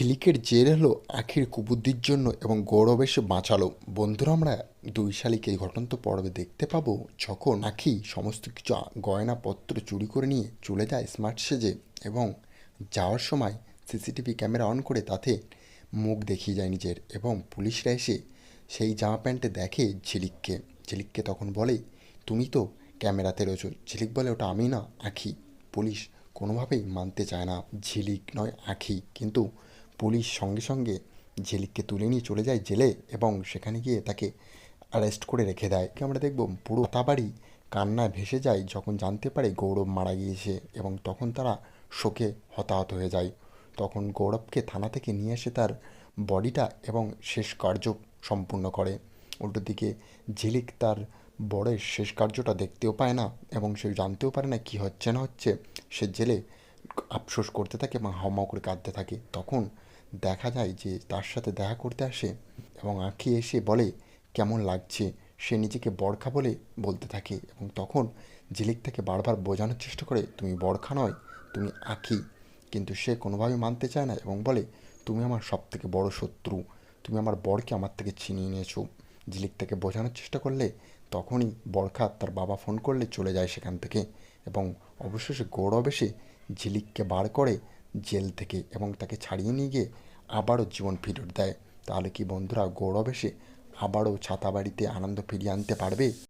ঝিলিকের জের হলো আখির কুবুদ্ধির জন্য এবং গৌরব এসে বাঁচালো। বন্ধুরা, আমরা দুই শালিক এই ঘটন্ত পর্বে দেখতে পাবো যখন আখি সমস্ত কিছু গয়নাপত্র চুরি করে নিয়ে চলে যায় স্মার্ট সেজে এবং যাওয়ার সময় সিসিটিভি ক্যামেরা অন করে তাতে মুখ দেখিয়ে যায় নিজের এবং পুলিশরা এসে সেই জামা প্যান্টে দেখে ঝিলিককে। ঝিলিককে তখন বলে, তুমি তো ক্যামেরাতে রয়েছো। ঝিলিক বলে, ওটা আমি না, আখি। পুলিশ কোনোভাবেই মানতে চায় না। ঝিলিক নয়, আখি। কিন্তু পুলিশ সঙ্গে সঙ্গে ঝিলিককে তুলে নিয়ে চলে যায় জেলে এবং সেখানে গিয়ে তাকে অ্যারেস্ট করে রেখে দেয়। আমরা দেখব? পুরো তাবাড়ি কান্নায় ভেসে যায়, যখন জানতে পারে গৌরব মারা গিয়েছে এবং তখন তারা শোকে হতাহত হয়ে যায়। তখন গৌরবকে থানা থেকে নিয়ে এসে তার বডিটা এবং শেষ কার্য সম্পূর্ণ করে। উল্টো দিকে ঝিলিক তার বড়ের শেষ কার্যটা দেখতেও পায় না এবং সে জানতেও পারে না কি হচ্ছে না হচ্ছে। সে জেলে আফসোস করতে থাকে এবং হাওমাও করে কাঁদতে থাকে, তখন দেখা যায় যে তার সাথে দেখা করতে আসে এবং আঁখি এসে বলে, কেমন লাগছে? সে নিজেকে বরখা বলে বলতে থাকে এবং তখন ঝিলিক তাকে বারবার বোঝানোর চেষ্টা করে, তুমি বরখা নয়, তুমি আঁখি। কিন্তু সে কোনোভাবেই মানতে চায় না এবং বলে, তুমি আমার সব থেকে বড় শত্রু, তুমি আমার বরকে আমার থেকে ছিনিয়ে নিয়েছো। ঝিলিক তাকে বোঝানোর চেষ্টা করলে তখনই বরখা তার বাবা ফোন করলে চলে যায় সেখান থেকে এবং অবশেষে গৌরব এসে ঝিলিককে বার করে জেল থেকে এবং তাকে ছাড়িয়ে নিয়ে গিয়ে আবারও জীবন ফিরত দেয়। তাহলে কি বন্ধুরা গৌরব এসে আবারও ছাতাবাড়িতে আনন্দ ফিরিয়ে আনতে পারবে?